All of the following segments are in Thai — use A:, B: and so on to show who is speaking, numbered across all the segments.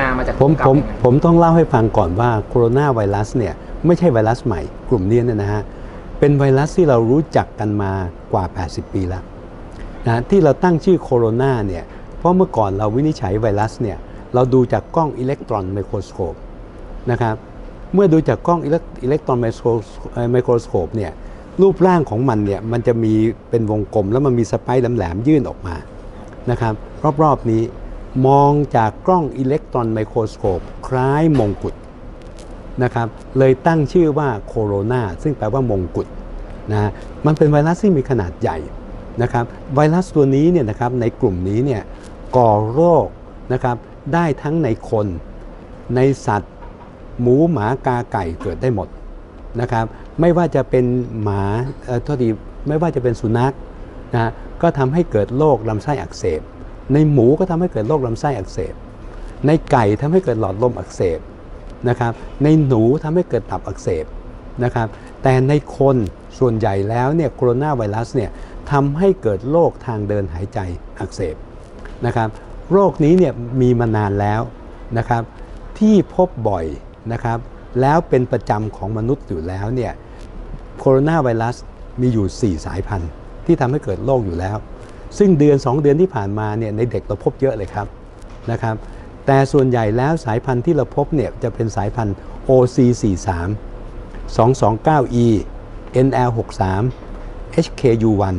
A: นามาจาก
B: ผม
A: เก่า
B: ผม
A: ยังไง
B: ผมต้องเล่าให้ฟังก่อนว่าโคโรนาไวรัสเนี่ยไม่ใช่ไวรัสใหม่กลุ่มนี้เนี่ยนะฮะเป็นไวรัสที่เรารู้จักกันมากว่า 80 ปีแล้วนะที่เราตั้งชื่อโคโรนาเนี่ยเพราะเมื่อก่อนเราวินิจฉัยไวรัสเนี่ยเราดูจากกล้องอิเล็กตรอนไมโครสโคปนะครับเมื่อดูจากกล้องอิเล็กอิเล็กตรอนไมโครไมโครสโคปเนี่ยรูปร่างของมันเนี่ยมันจะมีเป็นวงกลมแล้วมันมีสไปร์แหลมๆยื่นออกมานะครับรอบๆนี้ มองจากกล้องอิเล็กตรอนไมโครสโคปคล้ายมงกุฎนะครับเลยตั้งชื่อว่าโคโรนาซึ่งแปลว่ามงกุฎนะฮะมันเป็นไวรัสที่มีขนาดใหญ่นะครับไวรัสตัวนี้เนี่ยนะครับในกลุ่มนี้เนี่ยก่อโรคนะครับได้ทั้งในคนในสัตว์ หมูหมากาไก่เกิดได้หมดนะครับไม่ว่าจะเป็นหมาเอ่อโทษทีไม่ว่าจะเป็นสุนัขนะฮะก็ทำให้เกิดโรคลำไส้อักเสบ ในหมูก็ทำให้เกิดโรคลำไส้อักเสบ ในไก่ทำให้เกิดหลอดลมอักเสบนะครับ ในหนูทำให้เกิดตับอักเสบนะครับ แต่ในคนส่วนใหญ่แล้วเนี่ยโคโรนาไวรัสเนี่ยทำให้เกิดโรคทางเดินหายใจอักเสบนะครับ โรคนี้เนี่ยมีมานานแล้วนะครับ ที่พบบ่อยนะครับ แล้วเป็นประจำของมนุษย์อยู่แล้วเนี่ยโคโรนาไวรัสมีอยู่ 4 สายพันธุ์ที่ทำให้เกิดโรคอยู่แล้ว ซึ่งเดือน 2 เดือนที่ผ่านมาเนี่ยในเด็กเราพบเยอะเลยครับนะครับ แต่ส่วนใหญ่แล้วสายพันธุ์ที่เราพบเนี่ยจะเป็นสายพันธุ์ OC43 229E NL63 HKU1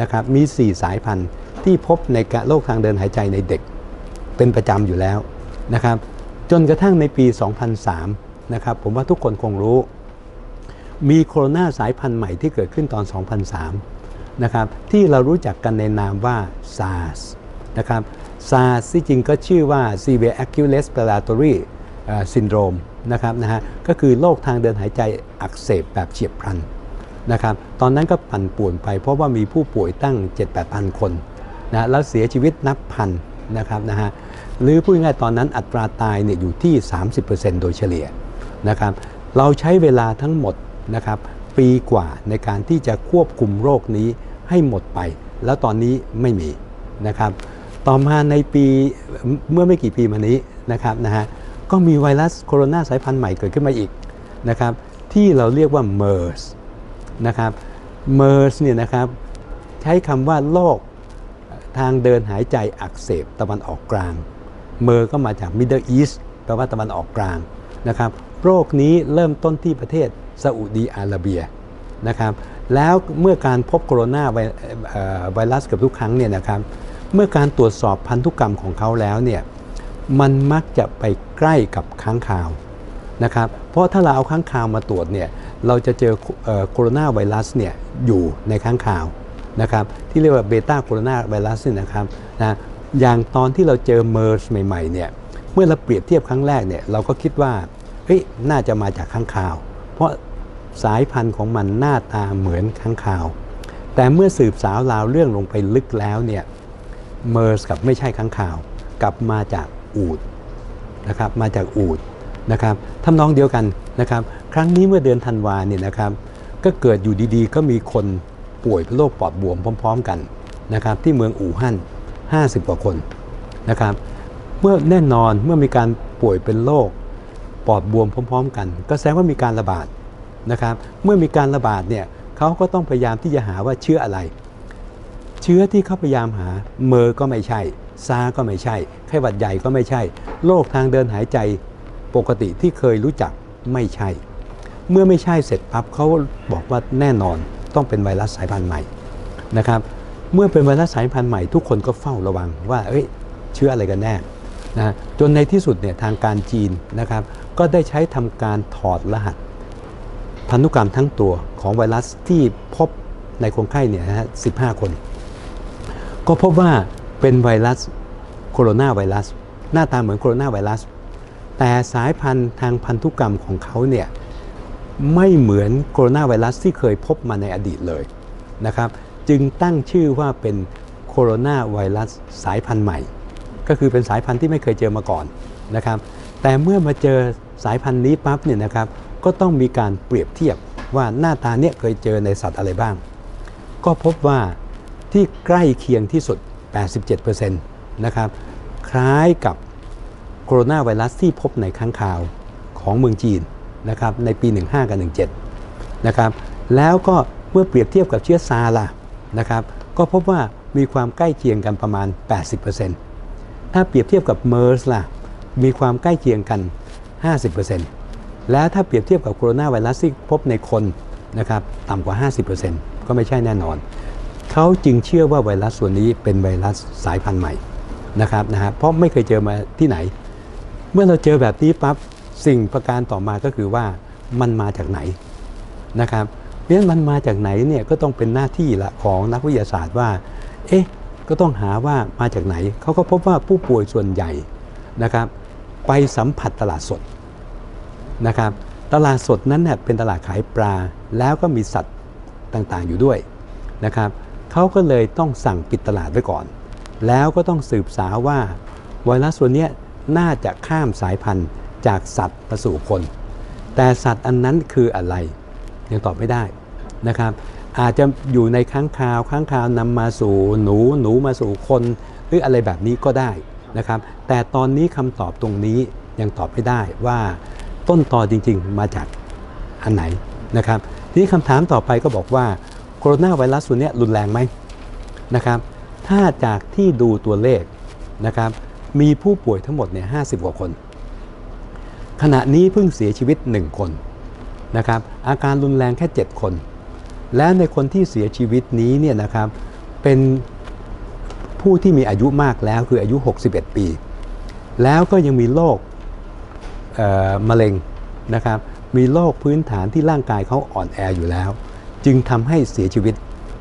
B: นะครับมี 4 สายพันธุ์ที่พบในโรคทางเดินหายใจในเด็กเป็นประจำอยู่แล้วนะครับ จนกระทั่งในปี 2003 นะครับผมว่าทุกคนคงรู้ มีโคโรนาสายพันธุ์ใหม่ที่เกิดขึ้นตอน 2003 นะครับที่เรารู้จักกันในนามว่า SARS นะครับ SARS ที่จริงก็ชื่อว่า Severe Acute Respiratory Syndrome นะครับนะฮะก็คือโรคทางเดินหายใจอักเสบแบบเฉียบพลันนะครับตอนนั้นก็ปั่นป่วนไปเพราะว่ามีผู้ป่วยตั้ง 7-8พันคนนะแล้วเสียชีวิตนับพันนะครับนะฮะหรือพูดง่ายๆตอนนั้นอัตราตายเนี่ยอยู่ที่ 30%โดยเฉลี่ยนะครับเราใช้เวลาทั้งหมดนะครับ ปีกว่าในการที่จะควบคุมโรคนี้ให้หมดไป แล้วตอนนี้ไม่มีนะครับ ต่อมาในปีเมื่อไม่กี่ปีมานี้นะครับนะฮะก็มีไวรัสโคโรนาสายพันธุ์ใหม่เกิดขึ้นมาอีกนะครับที่เราเรียกว่า MERS นะครับ MERS เนี่ยนะครับใช้คำว่าโรคทางเดินหายใจอักเสบตะวันออกกลาง เมอร์ก็มาจาก Middle East แปลว่าตะวันออกกลางนะครับโรคนี้เริ่มต้นที่ประเทศ ซาอุดีอาระเบียนะครับแล้วเมื่อการพบโคโรนาไวไวรัสเกับทุกครั้งเนี่ยนะครับเมื่อการตรวจสอบพันธุกรรมของเขาแล้วเนี่ยมันมักจะไปใกล้กับค้างคาวนะครับเพราะถ้าเราเอาค้างคาวมาตรวจเนี่ยเราจะเจอเอ่อโคโรนาไวรัสเนี่ยอยู่ในค้างคาวนะครับที่เรียกว่าเบต้าโคโรนาไวรัสเนี่ยนะครับนะอย่างตอนที่เราเจอเมอร์สใหม่ๆเนี่ยเมื่อเราเปรียบเทียบครั้งแรกเนี่ยเราก็คิดว่าเฮ้ยน่าจะมาจากค้างคาว เพราะ สายพันธุ์ของมันหน้าตาเหมือนค้างคาว แต่เมื่อสืบสาวราวเรื่องลงไปลึกแล้วเนี่ยเมอร์สกับไม่ใช่ค้างคาว กลับมาจากอูดนะครับมาจากอูดนะครับทำนองเดียวกันนะครับครั้งนี้เมื่อเดือนธันวาเนี่ยนะครับก็เกิดอยู่ดีๆ ก็มีคนป่วยเป็นโรคปอดบวมพร้อม ๆ กันนะครับที่เมืองอู่ฮั่น50 กว่าคนนะครับเมื่อแน่นอนเมื่อมีการป่วยเป็นโรคปอดบวมพร้อม ๆ กัน ก็แสดงว่ามีการระบาด นะครับเมื่อมีการระบาดเนี่ยเขาก็ต้องพยายามที่จะหาว่าเชื้ออะไร เชื้อที่เขาพยายามหาเมอร์ก็ไม่ใช่ซาก็ไม่ใช่ไข้หวัดใหญ่ก็ไม่ใช่โรคทางเดินหายใจปกติที่เคยรู้จักไม่ใช่ เมื่อไม่ใช่เสร็จปั๊บเขาบอกว่าแน่นอนต้องเป็นไวรัสสายพันธุ์ใหม่นะครับเมื่อเป็นไวรัสสายพันธุ์ใหม่ทุกคนก็เฝ้าระวังว่าเอ้ยเชื้ออะไรกันแน่นะจนในที่สุดเนี่ยทางการจีนนะครับก็ได้ใช้ทำการถอดรหัส พันธุกรรมทั้งตัวของไวรัสที่พบในคนไข้เนี่ยนะฮะ15คน ก็พบว่าเป็นไวรัสโคโรนาไวรัส หน้าตาเหมือนโคโรนาไวรัส แต่สายพันธุ์ทางพันธุกรรมของเขาเนี่ยไม่เหมือนโคโรนาไวรัสที่เคยพบมาในอดีตเลยนะครับ จึงตั้งชื่อว่าเป็นโคโรนาไวรัสสายพันธุ์ใหม่ ก็คือเป็นสายพันธุ์ที่ไม่เคยเจอมาก่อนนะครับ แต่เมื่อมาเจอสายพันธุ์นี้ปั๊บเนี่ยนะครับ ก็ต้องมีการเปรียบเทียบว่าหน้าตาเนี่ยเคยเจอในสัตว์อะไรบ้าง ก็พบว่าที่ใกล้เคียงที่สุด 87%นะครับ คล้ายกับโคโรนาไวรัสที่พบในค้างคาวของเมืองจีนนะครับในปี 15 กับ 17 นะครับ แล้วก็เมื่อเปรียบเทียบกับเชื้อซาล่ะนะครับ ก็พบว่ามีความใกล้เคียงกันประมาณ 80%ถ้าเปรียบเทียบกับเมอร์สล่ะ มีความใกล้เคียงกัน 50% แล้วถ้าเปรียบเทียบกับโคโรนาไวรัสที่พบในคนนะครับต่ำกว่า 50%ก็ไม่ใช่แน่นอน เขาจึงเชื่อว่าไวรัสส่วนนี้เป็นไวรัสสายพันธุ์ใหม่นะครับนะฮะเพราะไม่เคยเจอมาที่ไหน เมื่อเราเจอแบบนี้ปั๊บสิ่งประการต่อมาก็คือว่ามันมาจากไหนนะครับเพราะฉะนั้นมันมาจากไหนเนี่ยก็ต้องเป็นหน้าที่ละของนักวิทยาศาสตร์ว่า เอ๊ะก็ต้องหาว่ามาจากไหน เขาก็พบว่าผู้ป่วยส่วนใหญ่นะครับ ไปสัมผัสตลาดสด นะครับตลาดสดนั้นเนี่ยเป็นตลาดขายปลา แล้วก็มีสัตว์ต่างๆอยู่ด้วยนะครับเขาก็เลยต้องสั่งปิดตลาดไว้ก่อน แล้วก็ต้องสืบสาวว่าไวรัสส่วนนี้น่าจะข้ามสายพันธุ์จากสัตว์มาสู่คน แต่สัตว์อันนั้นคืออะไร ยังตอบไม่ได้นะครับอาจจะอยู่ในค้างคาวค้างคาวนำมาสู่หนูหนูมาสู่คน หรืออะไรแบบนี้ก็ได้นะครับแต่ตอนนี้คำตอบตรงนี้ยังตอบไม่ได้ว่า ต้นตอจริง ๆ มาจากอันไหนนะครับทีนี้คำถามต่อไปก็บอกว่าโคโรนาไวรัสตัวนี้รุนแรงไหมนะครับถ้าจากที่ดูตัวเลขนะครับมีผู้ป่วยทั้งหมดเนี่ยห้กว่าคน ขณะนี้เพิ่งเสียชีวิต 1 คนนะครับอาการรุนแรงแค่ 7 คน และในคนที่เสียชีวิตนี้เนี่ยนะครับเป็นผู้ที่มีอายุมากแล้วคืออายุ 61 ปี แล้วก็ยังมีโรค มะเร็งนะครับมีโรคพื้นฐานที่ร่างกายเขาอ่อนแออยู่แล้ว จึงทำให้เสียชีวิต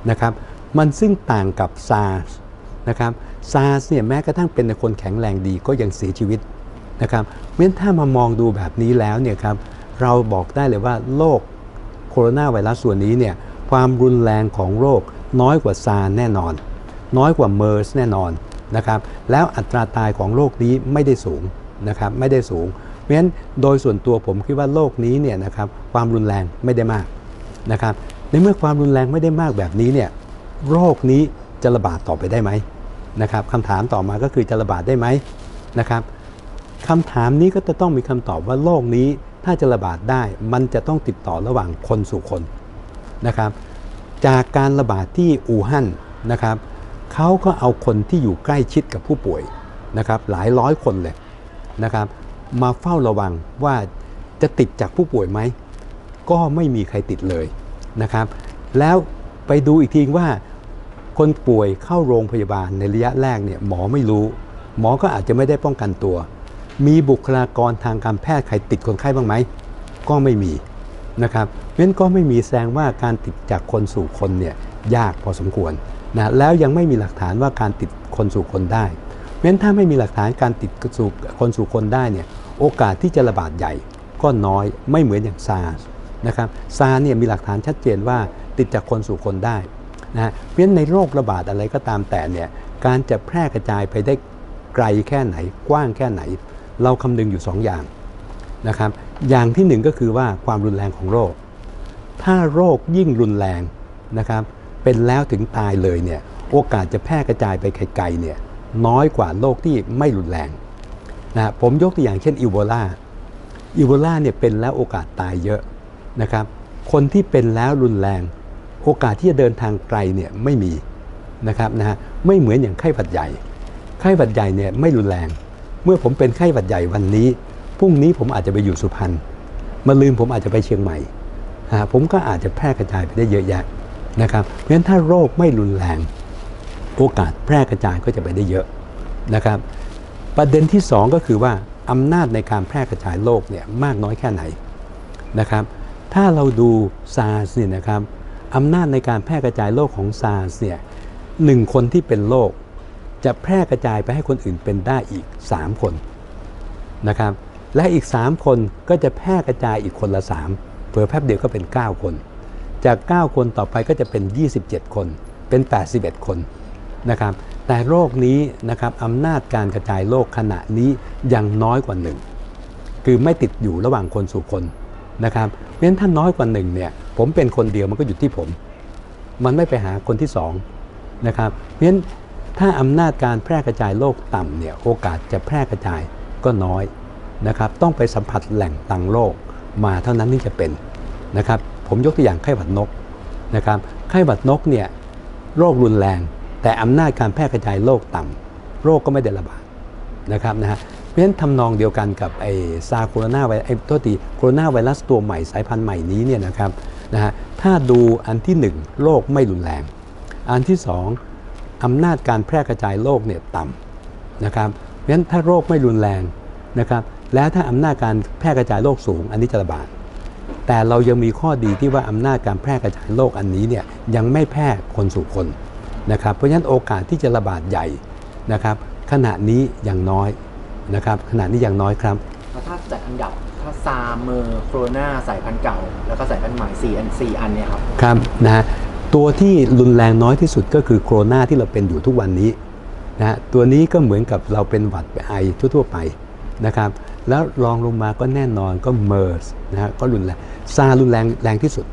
B: นะครับมันซึ่งต่างกับซาร์สนะครับซาร์สเนี่ยแม้กระทั่งเป็นคนแข็งแรงดีก็ยังเสียชีวิตนะครับเพราะฉะนั้นถ้ามามองดูแบบนี้แล้วเนี่ยครับเราบอกได้เลยว่าโรคโคโรนาไวรัสส่วนนี้เนี่ยความรุนแรงของโรคน้อยกว่าซาร์แน่นอน น้อยกว่าเมอร์สแน่นอนนะครับแล้วอัตราตายของโรคนี้ไม่ได้สูงนะครับไม่ได้สูง ราะฉะนั้นโดยส่วนตัวผมคิดว่าโรคนี้เนี่ยนะครับความรุนแรงไม่ได้มากนะครับในเมื่อความรุนแรงไม่ได้มากแบบนี้เนี่ยโรคนี้จะระบาดต่อไปได้ไหมนะครับคำถามต่อมาก็คือจะระบาดได้ไหมนะครับคำถามนี้ก็จะต้องมีคำตอบว่าโรคนี้ถ้าจะระบาดได้มันจะต้องติดต่อระหว่างคนสู่คนนะครับจากการระบาดที่อู่ฮั่นนะครับเขาก็เอาคนที่อยู่ใกล้ชิดกับผู้ป่วยนะครับหลายร้อยคนเลยนะครับ มาเฝ้าระวังว่าจะติดจากผู้ป่วยไหม ก็ไม่มีใครติดเลยนะครับ แล้วไปดูอีกทีว่า คนป่วยเข้าโรงพยาบาลในระยะแรกเนี่ยหมอไม่รู้ หมอก็อาจจะไม่ได้ป้องกันตัว มีบุคลากรทางการแพทย์ใครติดคนไข้บ้างไหม ก็ไม่มีนะครับเพราะฉะนั้นก็ไม่มีแสดงว่าการติดจากคนสู่คนเนี่ยยากพอสมควรนะแล้วยังไม่มีหลักฐานว่าการติดคนสู่คนได้เพราะฉะนั้นถ้าไม่มีหลักฐานการติดสู่คนสู่คนได้เนี่ย โอกาสที่จะระบาดใหญ่ก็น้อยไม่เหมือนอย่างซาร์นะครับซาร์เนี่ยมีหลักฐานชัดเจนว่าติดจากคนสู่คนได้นะเพราะฉะนั้นในโรคระบาดอะไรก็ตามแต่เนี่ยการจะแพร่กระจายไปได้ไกลแค่ไหนกว้างแค่ไหน เราคำนึงอยู่2ออย่างนะครับอย่างที่หนึ่งก็คือว่าความรุนแรงของโรค ถ้าโรคยิ่งรุนแรงนะครับเป็นแล้วถึงตายเลยเนี่ยโอกาสจะแพร่กระจายไปไกลๆเนี่ยน้อยกว่าโรคที่ไม่รุนแรง นะผมยกตัวอย่างเช่นอีโบลาอีโบลาเนี่ยเป็นแล้วโอกาสตายเยอะนะครับ คนที่เป็นแล้วรุนแรง โอกาสที่จะเดินทางไกลเนี่ยไม่มีนะครับนะฮะไม่เหมือนอย่างไข้หวัดใหญ่ ไข้หวัดใหญ่เนี่ยไม่รุนแรง เมื่อผมเป็นไข้หวัดใหญ่วันนี้พรุ่งนี้ผมอาจจะไปอยู่สุพรรณมาลืมผมอาจจะไปเชียงใหม่ผมก็อาจจะแพร่กระจายไปได้เยอะแยะนะครับ เพราะฉะนั้นถ้าโรคไม่รุนแรง โอกาสแพร่กระจายก็จะไปได้เยอะนะครับ ประเด็นที่ 2 ก็คือว่าอำนาจในการแพร่กระจายโรคเนี่ยมากน้อยแค่ไหนนะครับ ถ้าเราดูซาร์สเนี่ยนะครับอำนาจในการแพร่กระจายโรคของซาร์สเนี่ยหนึ่งคนที่เป็นโรคจะแพร่กระจายไปให้คนอื่นเป็นได้อีก 3 คนนะครับ และอีก 3 คนก็จะแพร่กระจายอีกคนละ 3เผื่อแป๊บเดียวก็เป็น 9 คน จาก 9 คนต่อไปก็จะเป็น 27 คน เป็น 81 คนนะครับ แต่โรคนี้นะครับอำนาจการกระจายโรคขณะนี้ยังน้อยกว่าหนึ่งคือไม่ติดอยู่ระหว่างคนสู่คนนะครับเพราะฉะนั้นถ้าน้อยกว่าหนึ่งเนี่ยผมเป็นคนเดียวมันก็อยู่ที่ผม มันไม่ไปหาคนที่สองนะครับเพราะฉะนั้นถ้าอำนาจการแพร่กระจายโรคต่ำเนี่ยโอกาสจะแพร่กระจายก็น้อยนะครับต้องไปสัมผัสแหล่งต่างโลกมาเท่านั้นที่จะเป็นนะครับผมยกตัวอย่างไข้หวัดนกนะครับไข้หวัดนกเนี่ยโรครุนแรง แต่อำนาจการแพร่กระจายโรคต่ำโรคก็ไม่ได้ระบาดนะครับนะฮะเพราะฉะนั้นทำนองเดียวกันกับไอซาโคโรนาไวไอโทษทีโคโรนาไวรัสตัวใหม่สายพันธุ์ใหม่นี้เนี่ยนะครับนะฮะถ้าดูอันที่หนึ่งโรคไม่รุนแรง อันที่สองอำนาจการแพร่กระจายโรคเนี่ยต่ำนะครับเพราะฉะนั้นถ้าโรคไม่รุนแรงนะครับแล้วถ้าอำนาจการแพร่กระจายโรคสูง อันนี้จะระบาดแต่เรายังมีข้อดีที่ว่าอำนาจการแพร่กระจายโรคอันนี้เนี่ยยังไม่แพร่คนสู่คน นะครับเพราะฉะนั้นโอกาสที่จะระบาดใหญ่นะครับขณะนี้ยังน้อยนะครับขณะนี้ยังน้อยครับ
A: แล้วถ้าจัดอันดับถ้าซาเมอร์โคโรนาสายพันธุ์เก่า แล้วก็สายพันธุ์ใหม่4อัน4อันเนี่ยครับ
B: ครับนะฮะตัวที่รุนแรงน้อยที่สุดก็คือโคโรนาที่เราเป็นอยู่ทุกวันนี้นะฮะตัวนี้ก็เหมือนกับเราเป็นหวัดไอทั่วๆไปนะครับแล้วรองลงมาก็แน่นอนก็เมอร์สนะฮะก็รุนแรงซารุนแรงแรงที่สุด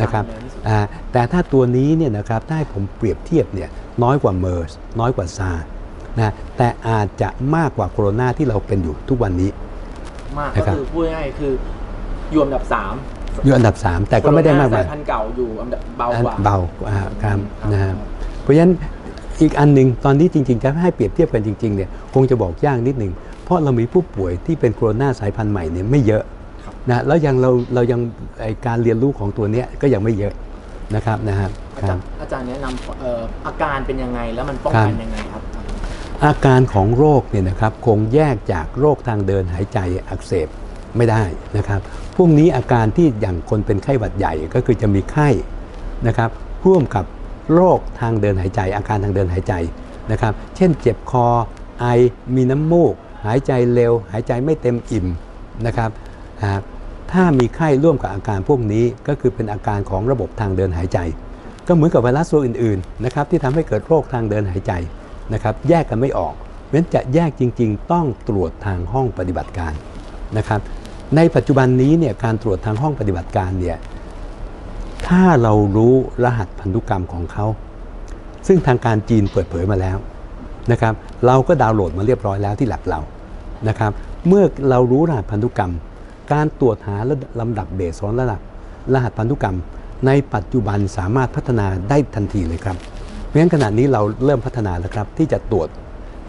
B: นะครับ
A: แรงที่สุด
B: อ่าแต่ถ้าตัวนี้เนี่ยนะครับถ้าให้ผมเปรียบเทียบเนี่ยน้อยกว่าเมอร์สน้อยกว่าซานะแต่อาจจะมากกว่าโคโรนาที่เราเป็นอยู่ทุกวันนี้
A: มาก
B: นะครั
A: ก็
B: บ
A: คือพูดง่ายๆคืออยู่อันดับ 3
B: อยู่อันดับ 3 แต่ก็ไม่ได้มาก
A: สามา
B: ย
A: ยพันธุ์เก่าอยู่อันดับเบากว่า
B: เบากว่าครับนะฮะเพราะฉะนั้นอีกอันหนึ่งตอนนี้จริงๆจะให้เปรียบเทียบกันจริงๆเนี่ยคงจะบอกยากนิดหนึ่งเพราะเรามีผู้ป่วยที่เป็นโคโรนาสายพันธุ์ใหม่เนี่ยไม่เยอะนะแล้วยังเราเรายังไอการเรียนรู้ของตัวเนี้ยก็ยังไม่เยอะ นะครับนะฮะ
A: อา
B: ค
A: จา
B: รั
A: ร
B: บ
A: ย์อาจารย์แนะนำเอ่ออาการเป็นยังไงแล้วมันป้องกันยังไงครับ
B: อาการของโรคเนี่ยนะครับคงแยกจากโรคทางเดินหายใจอักเสบไม่ได้นะครับพวกนี้อาการที่อย่างคนเป็นไข้หวัดใหญ่ก็คือจะมีไข้นะครับร่วมกับโรคทางเดินหายใจ อาการทางเดินหายใจนะครับ เช่นเจ็บคอไอมีน้ำมูก หายใจเร็ว หายใจไม่เต็มอิ่มนะครับอ่า ถ้ามีไข้ร่วมกับอาการพวกนี้ก็คือเป็นอาการของระบบทางเดินหายใจ ก็เหมือนกับไวรัสตัวอื่นๆนะครับที่ทำให้เกิดโรคทางเดินหายใจนะครับแยกกันไม่ออกเพราะฉะนั้นจะแยกจริง ๆ ต้องตรวจทางห้องปฏิบัติการนะครับในปัจจุบันนี้เนี่ยการตรวจทางห้องปฏิบัติการเนี่ยถ้าเรารู้รหัสพันธุกรรมของเขา ซึ่งทางการจีนเปิดเผยมาแล้วนะครับเราก็ดาวน์โหลดมาเรียบร้อยแล้วที่แลบเรานะครับเมื่อเรารู้รหัสพันธุกรรม การตรวจหาลำดับเบสของระดับรหัสพันธุกรรม ในปัจจุบันสามารถพัฒนาได้ทันทีเลยครับ เพราะฉะนั้นขณะนี้เราเริ่มพัฒนาแล้วครับ ที่จะตรวจ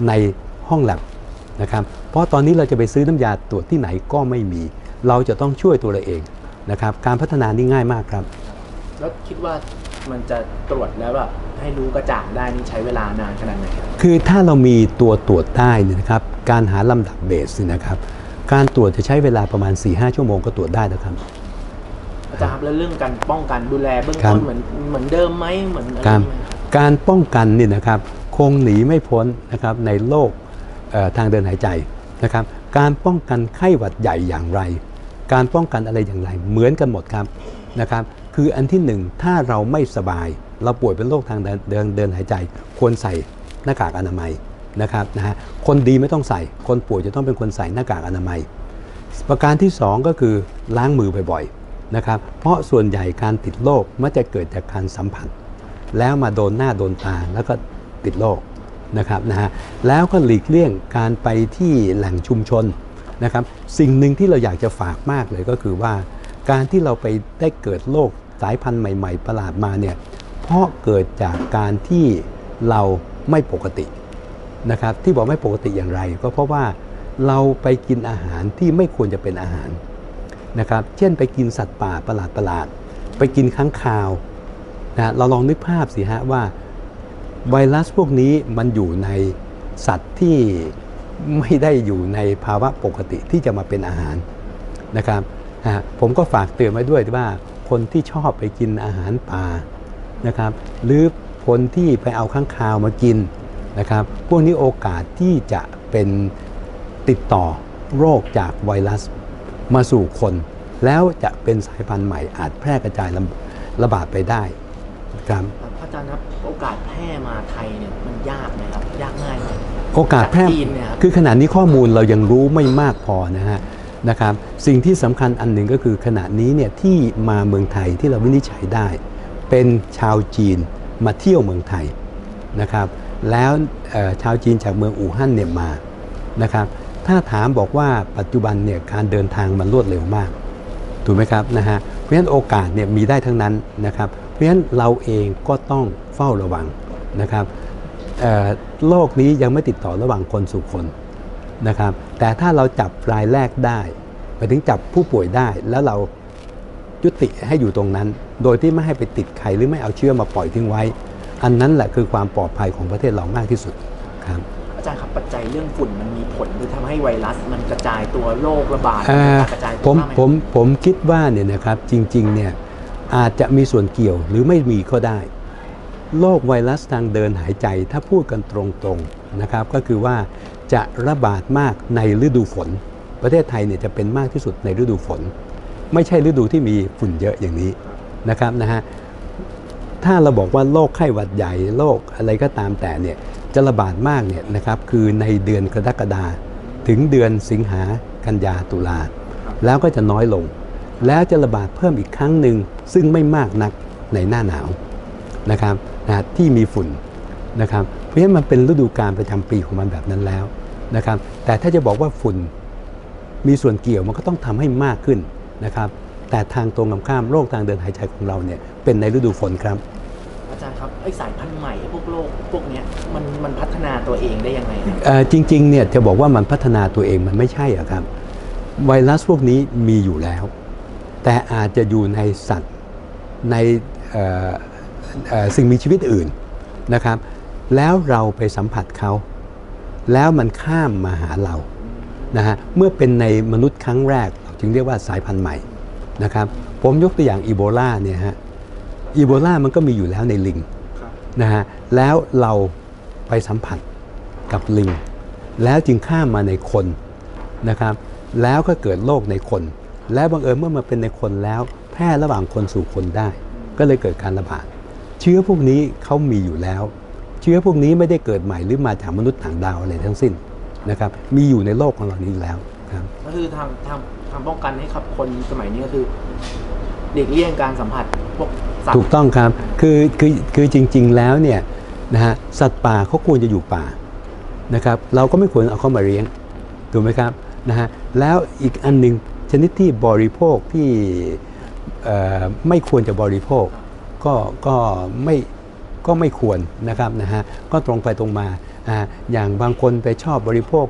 B: ในห้องแลบนะครับ เพราะตอนนี้เราจะไปซื้อน้ำยาตรวจที่ไหนก็ไม่มี เราจะต้องช่วยตัวเราเองนะครับ การพัฒนานี่ง่ายมากครับ
A: แล้วคิดว่ามันจะตรวจแล้วแบบให้รู้กระจ่างได้นี่ใช้เวลานานขนาดไหนครับ
B: คือถ้าเรามีตัวตรวจได้เนี่ยนะครับ การหาลำดับเบสเนี่ยนะครับ การตรวจจะใช้เวลาประมาณ 4-5 ชั่วโมงก็ตรวจได้แล้วครับ
A: อาจารย์ครับแล้วเรื่องการป้องกันดูแลเบื้อง
B: ครั
A: ต้
B: บ
A: นเหมือนเหมือนเดิมไหมเหมือนอะไร
B: ครับ
A: ไหมครับ
B: การป้องกันเนี่ยนะครับคงหนีไม่พ้นนะครับในโรคเอ่อทางเดินหายใจนะครับ การป้องกันไข้หวัดใหญ่อย่างไร การป้องกันอะไรอย่างไรเหมือนกันหมดครับนะครับ คืออันที่หนึ่งถ้าเราไม่สบาย เราป่วยเป็นโรคทางเดินเดินเดินหายใจ ควรใส่หน้ากากอนามัย นะครับนะฮะคนดีไม่ต้องใส่ คนป่วยจะต้องเป็นคนใส่หน้ากากอนามัย ประการที่สองก็คือล้างมือบ่อยๆนะครับเพราะส่วนใหญ่การติดโรคมักจะเกิดจากการสัมผัส แล้วมาโดนหน้าโดนตาแล้วก็ติดโรคนะครับนะฮะแล้วก็หลีกเลี่ยงการไปที่แหล่งชุมชนนะครับสิ่งหนึ่งที่เราอยากจะฝากมากเลยก็คือว่า การที่เราไปได้เกิดโรคสายพันธุ์ใหม่ ๆ ประหลาดมาเนี่ยเพราะเกิดจากการที่เราไม่ปกติ นะครับที่บอกไม่ปกติอย่างไร ก็เพราะว่าเราไปกินอาหารที่ไม่ควรจะเป็นอาหารนะครับเช่นไปกินสัตว์ป่าประหลาดๆไปกินค้างคาวนะเราลองนึกภาพสิฮะว่าไวรัสพวกนี้มันอยู่ในสัตว์ที่ไม่ได้อยู่ในภาวะปกติที่จะมาเป็นอาหารนะครับฮะผมก็ฝากเตือนไว้ด้วยว่าคนที่ชอบไปกินอาหารป่านะครับหรือคนที่ไปเอาข้างคาวมากิน นะครับ พวกนี้โอกาสที่จะเป็นติดต่อโรคจากไวรัสมาสู่คน แล้วจะเป็นสายพันธุ์ใหม่อาจแพร่กระจายระระบาดไปได้ครับ
A: อาจารย์ครับโอกาสแพร่มาไทยเนี่ยมันยากไหมครับยากง่ายไหม
B: โอกาสแพร่
A: จากจีนเนี่ยครับ
B: คือขณะนี้ข้อมูลเรายังรู้ไม่มากพอนะฮะนะครับสิ่งที่สำคัญอันหนึ่งก็คือขณะนี้เนี่ยที่มาเมืองไทยที่เราวินิจฉัยได้ เป็นชาวจีนมาเที่ยวเมืองไทยนะครับ แล้วชาวจีนจากเมืองอู่ฮั่นเนี่ยมานะครับถ้าถามบอกว่าปัจจุบันเนี่ยการเดินทางมันรวดเร็วมากถูกไหมครับนะฮะเพราะฉะนั้นโอกาสเนี่ยมีได้ทั้งนั้นนะครับ เพราะฉะนั้นเราเองก็ต้องเฝ้าระวังนะครับโรคนี้ยังไม่ติดต่อระหว่างคนสู่คนนะครับ แต่ถ้าเราจับรายแรกได้ไปถึงจับผู้ป่วยได้แล้วเรายุติให้อยู่ตรงนั้น โดยที่ไม่ให้ไปติดใครหรือไม่เอาเชื้อมาปล่อยทิ้งไว้ อันนั้นแหละคือความปลอดภัยของประเทศเรามากที่สุดครับ
A: อาจารย์ครับปัจจัยเรื่องฝุ่นมันมีผลหรือทำให้ไวรัสมันกระจายตัวโรคระบาด
B: เอ่อ
A: กระจายตัว
B: ผม
A: มากไห
B: ผมผมคิดว่าเนี่ยนะครับจริงๆเนี่ยอาจจะมีส่วนเกี่ยวหรือไม่มีก็ได้โรคไวรัสทางเดินหายใจถ้าพูดกันตรงๆนะครับก็คือว่าจะระบาดมากในฤดูฝน ประเทศไทยเนี่ยจะเป็นมากที่สุดในฤดูฝน ไม่ใช่ฤดูที่มีฝุ่นเยอะอย่างนี้นะครับนะฮะ ถ้าเราบอกว่าโรคไข้หวัดใหญ่โรคอะไรก็ตามแต่เนี่ยจะระบาดมากเนี่ยนะครับคือในเดือนกรกฎาถึงเดือนสิงหากันยาตุลาแล้วก็จะน้อยลง แล้วจะระบาดเพิ่มอีกครั้งหนึ่งซึ่งไม่มากนักในหน้าหนาวนะครับนะที่มีฝุ่นนะครับเพราะฉะนั้นมันเป็นฤดูกาลประจำปีของมันแบบนั้นแล้วนะครับแต่ถ้าจะบอกว่าฝุ่นมีส่วนเกี่ยวมันก็ต้องทำให้มากขึ้นนะครับ แต่ทางตรงกันข้ามโรคทางเดินหายใจของเราเนี่ยเป็นในฤดูฝนครับ
A: อาจารย์ครับไอสายพันธุ์ใหม่พวกโรคพวกเนี้ยมันมันพัฒนาตัวเองได้ยังไงครับ
B: เอ่อจริงๆเนี่ยจะบอกว่ามันพัฒนาตัวเองมันไม่ใช่อะครับ ไวรัสพวกนี้มีอยู่แล้ว แต่อาจจะอยู่ในสัตว์ในเอ่อเอ่อสิ่งมีชีวิตอื่นนะครับ แล้วเราไปสัมผัสเขาแล้วมันข้ามมาหาเรานะฮะเมื่อเป็นในมนุษย์ครั้งแรก เราจึงเรียกว่าสายพันธุ์ใหม่ นะครับผมยกตัวอย่างอีโบลาเนี่ยฮะอีโบลามันก็มีอยู่แล้วในลิงนะฮะแล้วเราไปสัมผัสกับลิง แล้วจึงข้ามมาในคนนะครับแล้วก็เกิดโรคในคน แล้วบังเอิญเมื่อมาเป็นในคนแล้ว แพร่ระหว่างคนสู่คนได้ ก็เลยเกิดการระบาดเชื้อพวกนี้เขามีอยู่แล้ว เชื้อพวกนี้ไม่ได้เกิดใหม่หรือมาจากมนุษย์ต่างดาวอะไรทั้งสิ้นนะครับมีอยู่ในโลกของเรานี้อยู่แล้ว ครับ
A: ก็คือทางทางทางป้องกันให้กับคนสมัยนี้ก็คือเด็กเลี่ยงการสัมผัสพวกสัต
B: ถูก
A: ว์
B: ต้องครับ คือคือคือจริง ๆ แล้วเนี่ยนะฮะสัตว์ป่าเขาควรจะอยู่ป่านะครับ เราก็ไม่ควรเอาเข้ามาเลี้ยงถูกไหมครับนะฮะแล้วอีกอันหนึ่งชนิดที่บริโภคที่เอ่อไม่ควรจะบริโภค ก็ก็ไม่ก็ไม่ควรนะครับนะฮะก็ตรงไปตรงมาอ่าอย่างบางคนไปชอบบริโภค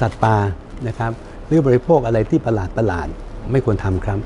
B: สัตว์ป่า นะครับหรือบริโภคอะไรที่ประหลาดประหลาดไม่ควรทำครับ